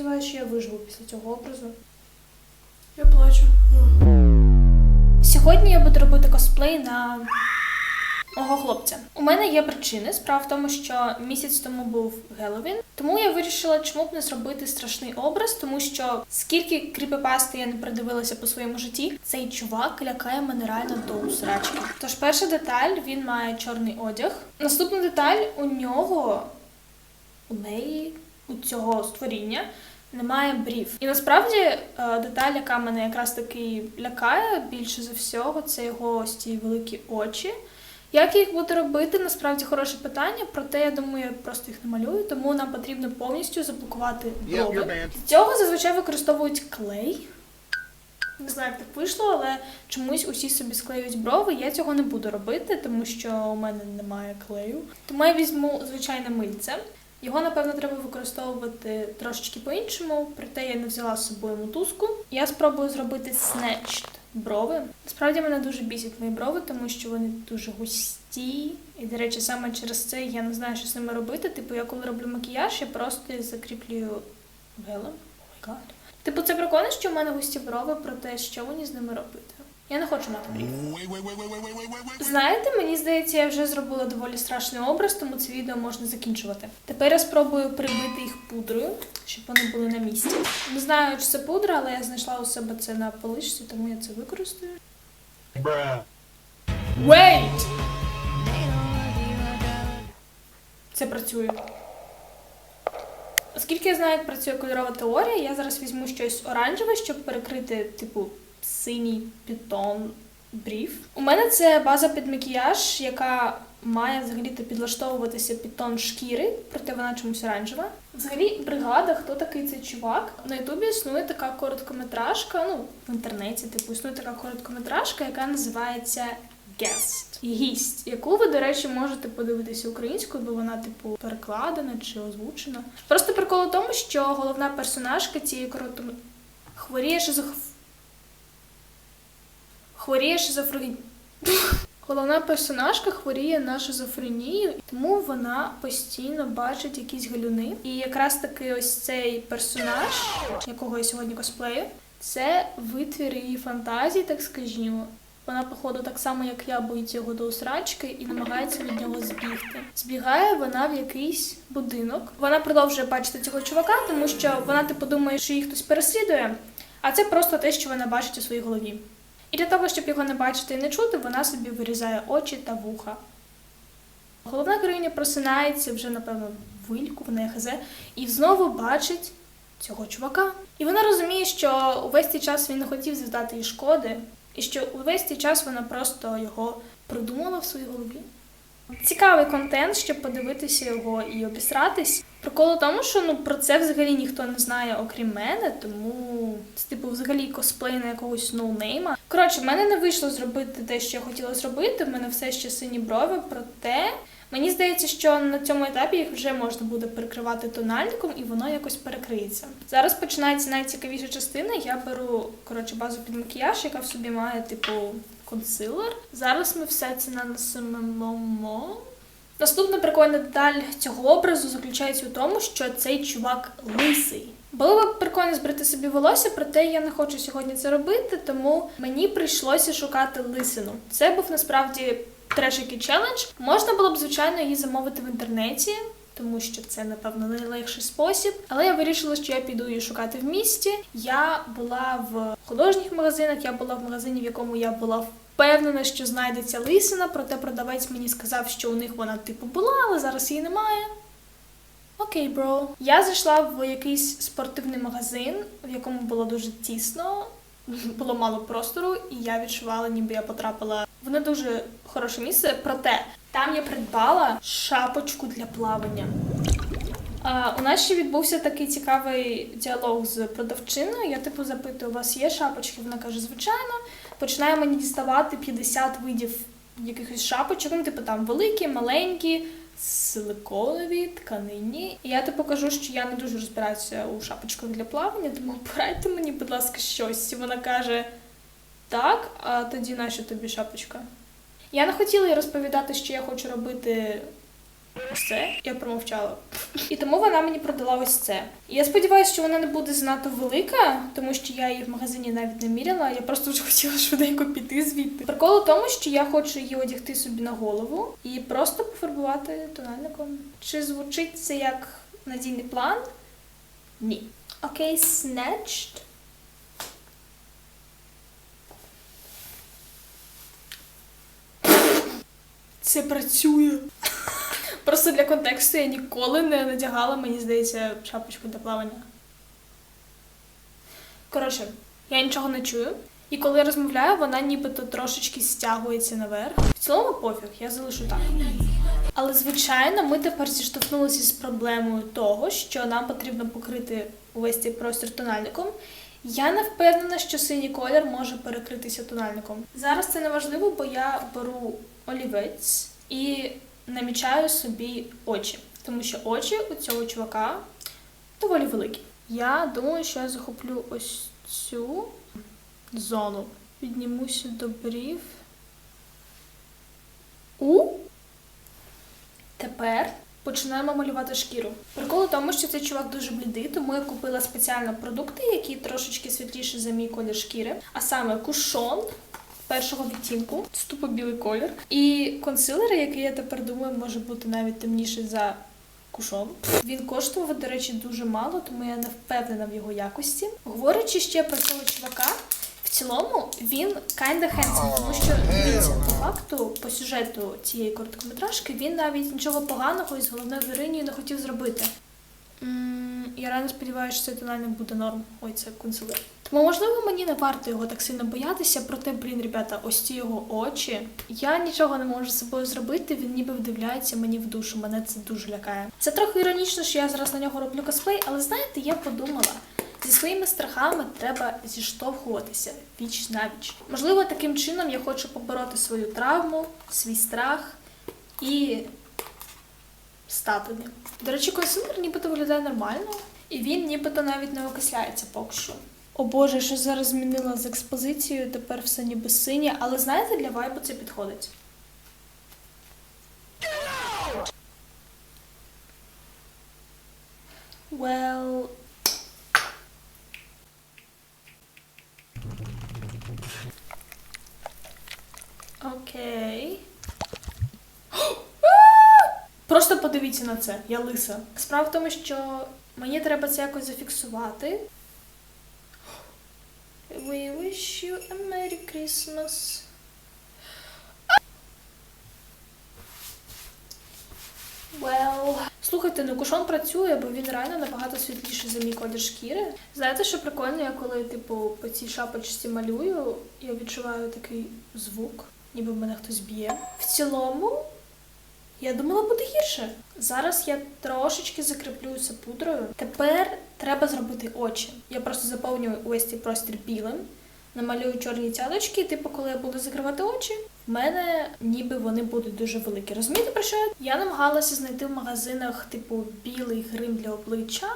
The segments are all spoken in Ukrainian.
сподіваюся, що я виживу після цього образу. Я плачу. Сьогодні я буду робити косплей на мого хлопця. У мене є причини. Справа в тому, що місяць тому був Геловін, тому я вирішила, чому б не зробити страшний образ, тому що скільки кріпипасти я не придивилася по своєму житті, цей чувак лякає мене реально до усрачки. Тож перша деталь він має чорний одяг. Наступна деталь у нього, у неї, у цього створіння. Немає брів. І насправді е, деталь, яка мене якраз таки лякає більше за всього, це його ось ці великі очі. Як я їх буду робити, насправді хороше питання, проте я думаю, я просто їх намалюю, тому нам потрібно повністю заблокувати брови. Для цього зазвичай використовують клей. Не знаю, як так вийшло, але чомусь усі собі склеюють брови. Я цього не буду робити, тому що у мене немає клею. Тому я візьму звичайне мильце. Його, напевно, треба використовувати трошечки по-іншому, проте я не взяла з собою мотузку. Я спробую зробити снечт брови. Насправді мене дуже бісять мої брови, тому що вони дуже густі. І, до речі, саме через це я не знаю, що з ними робити. Типу, я коли роблю макіяж, я просто закріплюю гелем. О. Типу, це прикольно, що в мене густі брови, проте що мені з ними робити? Я не хочу мати мрій. Знаєте, мені здається, я вже зробила доволі страшний образ, тому це відео можна закінчувати. Тепер я спробую прибити їх пудрою, щоб вони були на місці. Не знаю, чи це пудра, але я знайшла у себе це на поличці, тому я це використаю. Wait! Це працює. Оскільки я знаю, як працює кольорова теорія, я зараз візьму щось оранжеве, щоб перекрити, типу, синій підтон брів. У мене це база під макіяж, яка має взагалі-то підлаштовуватися під тон шкіри, проте вона чомусь оранжева. Взагалі, бригада, хто такий цей чувак? На Ютубі існує така короткометражка, ну, в інтернеті, типу, існує така короткометражка, яка називається Guest. Гість, яку ви, до речі, можете подивитися українською, бо вона, типу, перекладена чи озвучена. Просто прикол у тому, що головна персонажка цієї короткометражки хворіє шизоф... Хворіє шизофренію. Головна персонажка хворіє на шизофренію, тому вона постійно бачить якісь галюни. І якраз таки ось цей персонаж, якого я сьогодні косплею, це витвір її фантазій, так скажімо. Вона, походу, так само, як я, боїться його до усрачки і намагається від нього збігти. Збігає вона в якийсь будинок. Вона продовжує бачити цього чувака, тому що вона типу думає, що її хтось переслідує, а це просто те, що вона бачить у своїй голові. І для того, щоб його не бачити і не чути, вона собі вирізає очі та вуха. Головна героїня просинається вже, напевно, вилікувана хз, і знову бачить цього чувака. І вона розуміє, що увесь цей час він не хотів завдати їй шкоди, і що увесь цей час вона просто його придумала в своїй голові. Цікавий контент, щоб подивитися його і обісратись. Прикол у тому, що ну про це взагалі ніхто не знає, окрім мене, тому це типу взагалі косплей на якогось ноунейма. Коротше, в мене не вийшло зробити те, що я хотіла зробити. В мене все ще сині брови, проте мені здається, що на цьому етапі їх вже можна буде перекривати тональником, і воно якось перекриється. Зараз починається найцікавіша частина. Я беру коротше базу під макіяж, яка в собі має типу консилер. Зараз ми все це нанесемо. Наступна прикольна деталь цього образу заключається у тому, що цей чувак лисий. Було б прикольно збрити собі волосся, проте я не хочу сьогодні це робити, тому мені прийшлося шукати лисину. Це був насправді трешикий челендж. Можна було б, звичайно, її замовити в інтернеті, тому що це, напевно, найлегший спосіб. Але я вирішила, що я піду її шукати в місті. Я була в художніх магазинах, я була в магазині, в якому я була впевнена, що знайдеться лисина, проте продавець мені сказав, що у них вона типу була, але зараз її немає. Окей, бро. Я зайшла в якийсь спортивний магазин, в якому було дуже тісно, було мало простору, і я відчувала, ніби я потрапила в не дуже хороше місце. Проте там я придбала шапочку для плавання. А, у нас ще відбувся такий цікавий діалог з продавчиною. Я типу запитую, у вас є шапочки? Вона каже, звичайно. Починає мені діставати 50 видів якихось шапочок. Ну, типу там великі, маленькі, силиконові, тканині. І я типу покажу, що я не дуже розбираюся у шапочках для плавання, тому порадьте мені, будь ласка, щось. І вона каже: так, а тоді нащо тобі шапочка? Я не хотіла їй розповідати, що я хочу робити Це я промовчала. І тому вона мені продала ось це. Я сподіваюся, що вона не буде занадто велика, тому що я її в магазині навіть не міряла. Я просто вже хотіла швиденько піти звідти. Прикол у тому, що я хочу її одягти собі на голову і просто пофарбувати тональником. Чи звучить це як надійний план? Ні. Окей, snatched. Це працює. Просто для контексту я ніколи не надягала, мені здається, шапочку для плавання. Коротше, я нічого не чую. І коли я розмовляю, вона нібито трошечки стягується наверх. В цілому пофіг, я залишу так. Але звичайно, ми тепер зіштовхнулися з проблемою того, що нам потрібно покрити увесь цей простір тональником. Я не впевнена, що синій колір може перекритися тональником. Зараз це не важливо, бо я беру олівець і намічаю собі очі, тому що очі у цього чувака доволі великі. Я думаю, що я захоплю ось цю зону. Піднімуся до брів. У. Тепер починаємо малювати шкіру. Прикол у тому, що цей чувак дуже блідий, тому я купила спеціально продукти, які трошечки світліші за мій колір шкіри, а саме кушон першого відтінку, це тупо білий колір, і консилер, який я тепер думаю, може бути навіть темніший за кушон. Він коштував, до речі, дуже мало, тому я не впевнена в його якості. Говорячи ще про цього чувака. В цілому він kinda handsome, тому що дивіться, по факту, по сюжету цієї короткометражки він навіть нічого поганого із головною героїнею не хотів зробити. М, Я реально сподіваюся, що цей тональник буде норм. Ой, це консилер. Тому, можливо, мені не варто його так сильно боятися, проте, блін, ребята, ось ці його очі. Я нічого не можу з собою зробити, він ніби вдивляється мені в душу. Мене це дуже лякає. Це трохи іронічно, що я зараз на нього роблю косплей, але знаєте, я подумала. Зі своїми страхами треба зіштовхуватися віч на віч. Можливо, таким чином я хочу побороти свою травму, свій страх і стати ним. До речі, консилер нібито виглядає нормально, і він нібито навіть не окисляється поки що. О Боже, що зараз змінила з експозицією, тепер все ніби синє, але знаєте, для вайбу це підходить. Well, Окей. Просто подивіться на це, я лиса. Справа в тому, що мені треба це якось зафіксувати. Wish you a Merry Christmas. Well. Слухайте, ну кушон працює, бо він реально набагато світліший за мій колір шкіри. Знаєте, що прикольно, я коли, типу, по цій шапочці малюю, я відчуваю такий звук, ніби мене хтось б'є. В цілому, я думала, буде гірше. Зараз я трошечки закріплюся пудрою. Тепер треба зробити очі. Я просто заповнюю увесь цей простір білим, намалюю чорні цяточки, типу, коли я буду закривати очі, в мене ніби вони будуть дуже великі. Розумієте про що? я? Намагалася знайти в магазинах, типу, білий грим для обличчя.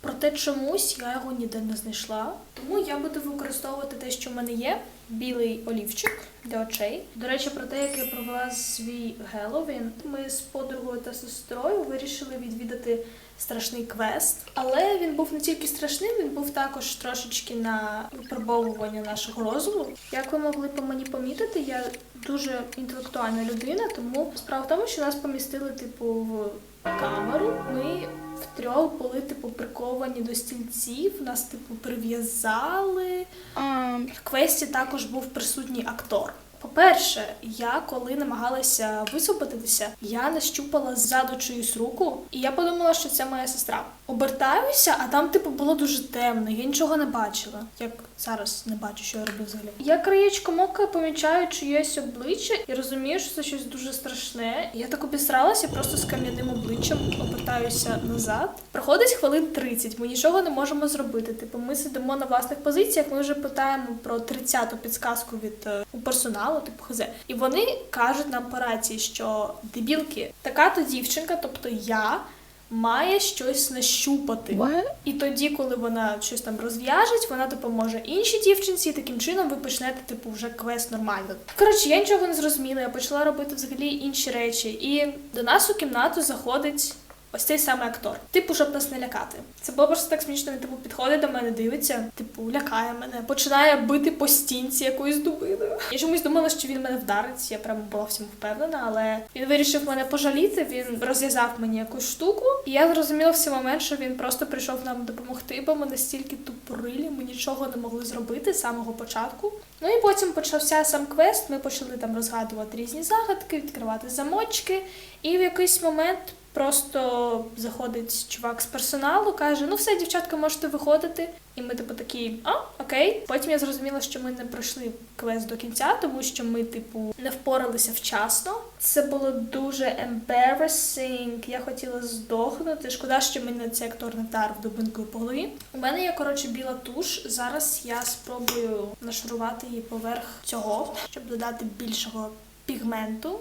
Проте чомусь я його ніде не знайшла. Тому я буду використовувати те, що в мене є: білий олівчик для очей. До речі, про те, як я провела свій Геловін. Ми з подругою та сестрою вирішили відвідати страшний квест. Але він був не тільки страшним, він був також трошечки на випробовування нашого розуму. Як ви могли по мені помітити, я дуже інтелектуальна людина, тому справа в тому, що нас помістили, типу, в камеру. Ми втрьох були, типу, приковані до стільців, нас, типу, прив'язали. В квесті також був присутній актор. По-перше, я коли намагалася висвободитися, я нащупала ззаду чиюсь руку, і я подумала, що це моя сестра. Обертаюся, а там, типу, було дуже темно, я нічого не бачила. Як зараз не бачу, що я роблю взагалі. Я краєчком ока помічаю чиєсь обличчя і розумію, що це щось дуже страшне. Я так обісралася, просто з кам'яним обличчям обертаюся назад. Проходить хвилин 30, ми нічого не можемо зробити. Типу, ми сидимо на власних позиціях, ми вже питаємо про 30-ту підсказку від е, у персоналу, типу ХЗ. І вони кажуть нам по рації, що дебілки, така то дівчинка, тобто я. Має щось нащупати. І тоді, коли вона щось там розв'яжеть, вона допоможе іншій дівчинці, і таким чином ви почнете, типу, вже квест нормально. Коротше, я нічого не зрозуміла, я почала робити взагалі інші речі. І до нас у кімнату заходить. Ось цей самий актор. Типу, щоб нас не лякати. Це було просто так смішно. Він типу підходить до мене, дивиться, типу, лякає мене, починає бити по стінці якоюсь дубиною. Я чомусь думала, що він мене вдарить. Я прямо була в впевнена, але він вирішив мене пожаліти. Він розв'язав мені якусь штуку, і я зрозуміла в цей момент, що він просто прийшов нам допомогти, бо ми настільки тупорилі, ми нічого не могли зробити з самого початку. Ну і потім почався сам квест. Ми почали там розгадувати різні загадки, відкривати замочки, і в якийсь момент. Просто заходить чувак з персоналу, каже: Ну все, дівчатка, можете виходити. І ми, типу, такі, а, окей. Потім я зрозуміла, що ми не пройшли квест до кінця, тому що ми, типу, не впоралися вчасно. Це було дуже embarrassing. Я хотіла здохнути. Шкода, що мене цей актор не вдарив дубинкою по голові. У мене є коротше біла туш. Зараз я спробую нашарувати її поверх цього, щоб додати більшого пігменту.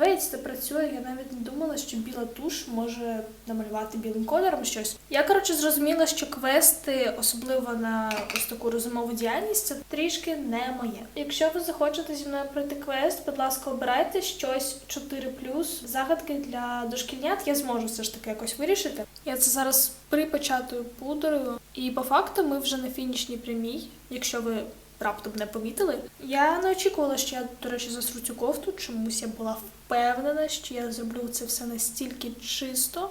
Капець, це працює. Я навіть не думала, що біла туш може намалювати білим кольором щось. Я коротше зрозуміла, що квести, особливо на ось таку розумову діяльність, це трішки не моє. Якщо ви захочете зі мною пройти квест, будь ласка, обирайте щось 4+, загадки для дошкільнят. Я зможу все ж таки якось вирішити. Я це зараз припечатую пудрою, і по факту ми вже на фінішній прямій, якщо ви раптом не помітили. Я не очікувала, що я, до речі, засру цю кофту. Чомусь я була впевнена, що я зроблю це все настільки чисто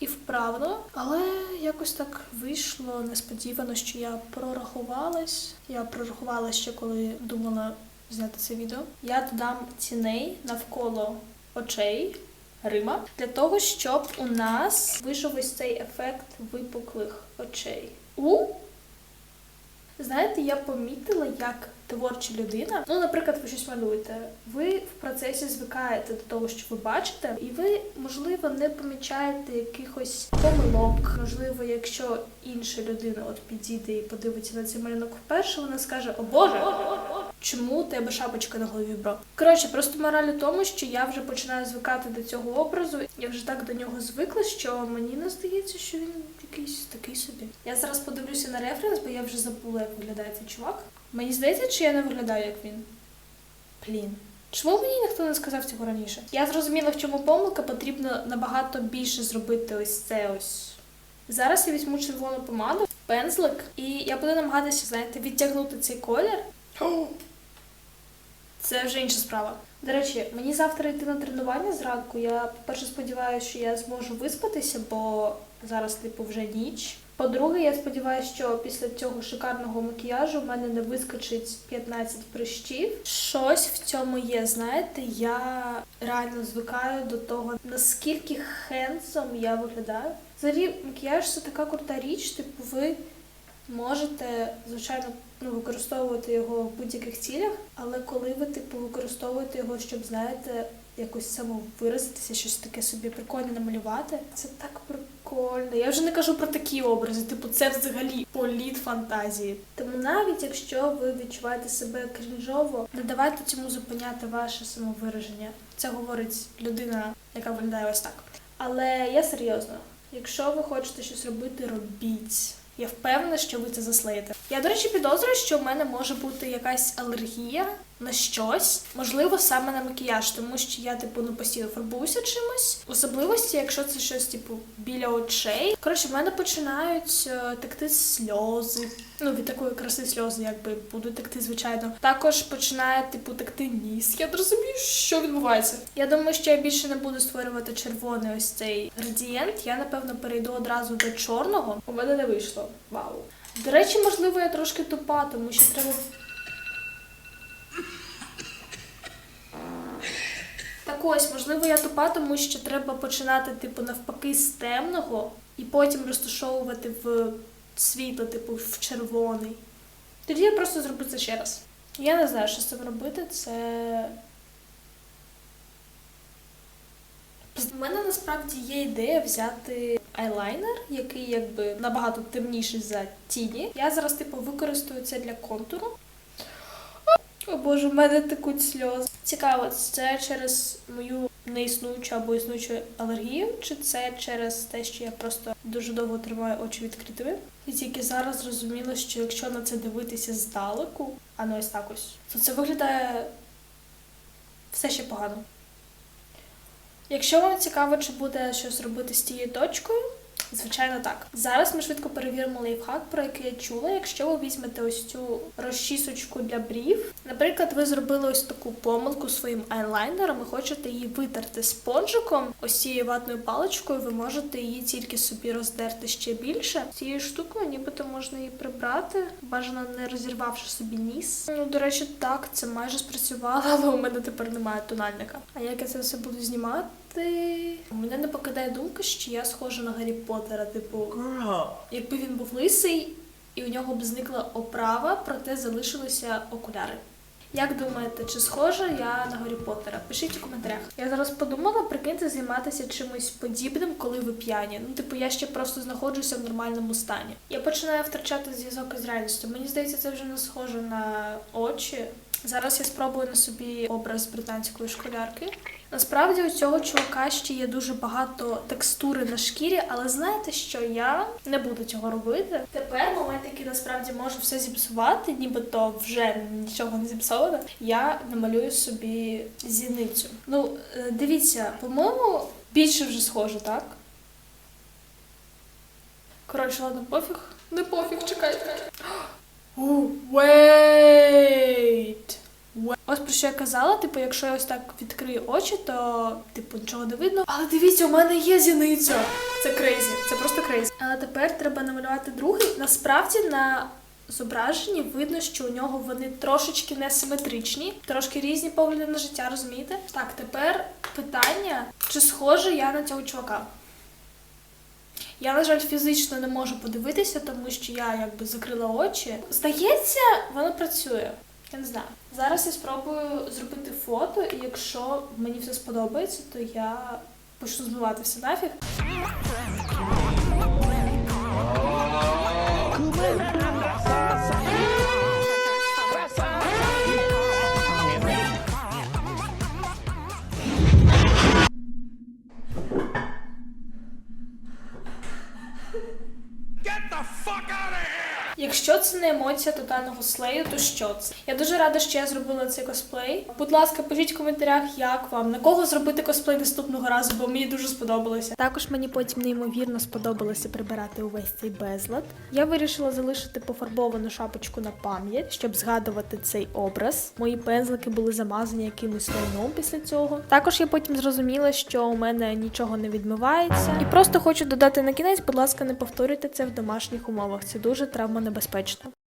і вправно. Але якось так вийшло несподівано, що я прорахувалась. Я прорахувалась ще коли думала зняти це відео. Я додам ціней навколо очей. Рима для того, щоб у нас вийшов ось цей ефект випуклих очей. У Знаєте, я помітила, як творча людина, ну, наприклад, ви щось малюєте, ви в процесі звикаєте до того, що ви бачите, і ви, можливо, не помічаєте якихось помилок. Можливо, якщо інша людина от підійде і подивиться на цей малюнок вперше, вона скаже: О Боже, чому у тебе шапочка на голові, бро? Коротше, просто мораль у тому, що я вже починаю звикати до цього образу. Я вже так до нього звикла, що мені не здається, що він якийсь такий собі. Я зараз подивлюся на референс, бо я вже забула, як виглядає цей чувак. Мені здається, чи я не виглядаю як він? Блін. Чому мені ніхто не сказав цього раніше? Я зрозуміла, в чому помилка, потрібно набагато більше зробити ось це ось. Зараз я візьму червону помаду, пензлик, і я буду намагатися, знаєте, відтягнути цей колір. Це вже інша справа. До речі, мені завтра йти на тренування зранку. Я, по-перше, сподіваюся, що я зможу виспатися, бо зараз, типу, вже ніч. По-друге, я сподіваюся, що після цього шикарного макіяжу в мене не вискочить 15 прищів. Щось в цьому є, знаєте, я реально звикаю до того, наскільки хенсом я виглядаю. Взагалі, макіяж це така крута річ, типу, ви можете, звичайно, ну, використовувати його в будь-яких цілях, але коли ви, типу, використовуєте його, щоб, знаєте, якось самовиразитися, щось таке собі прикольне намалювати, це так прикольно. Я вже не кажу про такі образи, типу, це взагалі політ фантазії. Тому навіть якщо ви відчуваєте себе крінжово, не давайте цьому зупиняти ваше самовираження. Це говорить людина, яка виглядає ось так. Але я серйозно, якщо ви хочете щось робити, робіть. Я впевнена, що ви це заслеїте. Я, до речі, підозрюю, що в мене може бути якась алергія на щось, можливо, саме на макіяж, тому що я, типу, ну постійно фарбуюся чимось. Особливості, якщо це щось, типу, біля очей. Коротше, в мене починають е, текти сльози. Ну, від такої краси сльози, якби будуть текти, звичайно. Також починає, типу, текти ніс. Я розумію, що відбувається. Я думаю, що я більше не буду створювати червоний ось цей градієнт. Я, напевно, перейду одразу до чорного. У мене не вийшло. Вау. До речі, можливо, я трошки тупа, тому що треба. Так ось, можливо, я тупа, тому що треба починати, типу, навпаки, з темного і потім розташовувати в світло, типу, в червоний. Тоді я просто зроблю це ще раз. Я не знаю, що з цим робити. Це. У мене насправді є ідея взяти айлайнер, який якби набагато темніший за тіні. Я зараз, типу, використаю це для контуру. О боже, в мене текуть сльози. Цікаво, це через мою неіснуючу або існуючу алергію, чи це через те, що я просто дуже довго тримаю очі відкритими? І тільки зараз зрозуміла, що якщо на це дивитися здалеку, а не ось так ось, то це виглядає все ще погано. Якщо вам цікаво, чи буде щось робити з тією точкою, звичайно так. Зараз ми швидко перевіримо лайфхак, про який я чула. Якщо ви візьмете ось цю розчісочку для брів, наприклад, ви зробили ось таку помилку своїм айлайнером і хочете її витерти спонжиком, ось цією ватною паличкою, ви можете її тільки собі роздерти ще більше. Цією штукою нібито можна її прибрати, бажано не розірвавши собі ніс. Ну, до речі, так, це майже спрацювало, але у мене тепер немає тональника. А як я це все буду знімати? У мене не покидає думка, що я схожа на Гаррі Поттера, типу, Girl. якби він був лисий, і у нього б зникла оправа, проте залишилися окуляри. Як думаєте, чи схожа я на Гаррі Поттера? Пишіть у коментарях. Я зараз подумала, прикиньте займатися чимось подібним, коли ви п'яні. Ну, типу, я ще просто знаходжуся в нормальному стані. Я починаю втрачати зв'язок із реальністю. Мені здається, це вже не схоже на очі. Зараз я спробую на собі образ британської школярки. Насправді у цього чувака ще є дуже багато текстури на шкірі, але знаєте що? Я не буду цього робити. Тепер момент, який насправді може все зіпсувати, нібито вже нічого не зіпсовано. Я намалюю собі зіницю. Ну, е, дивіться, по-моєму, більше вже схоже, так? Коротше, ладно, пофіг. Не пофіг, чекайте. Wait! Ось про що я казала, типу, якщо я ось так відкрию очі, то типу нічого не видно. Але дивіться, у мене є зіниця. Це крейзі, це просто крейзі. Але тепер треба намалювати другий. Насправді на зображенні видно, що у нього вони трошечки несиметричні, трошки різні погляди на життя, розумієте? Так, тепер питання, чи схоже я на цього чувака? Я, на жаль, фізично не можу подивитися, тому що я якби закрила очі. Здається, воно працює. Я не знаю. Зараз я спробую зробити фото, і якщо мені все сподобається, то я почну збивати все нафіг. Get the fuck out of here! Якщо це не емоція тотального слею, то що це? Я дуже рада, що я зробила цей косплей. Будь ласка, пишіть в коментарях, як вам на кого зробити косплей наступного разу, бо мені дуже сподобалося. Також мені потім неймовірно сподобалося прибирати увесь цей безлад. Я вирішила залишити пофарбовану шапочку на пам'ять, щоб згадувати цей образ. Мої пензлики були замазані якимось лайном після цього. Також я потім зрозуміла, що у мене нічого не відмивається. І просто хочу додати на кінець, будь ласка, не повторюйте це в домашніх умовах. Це дуже травмонебезпечно.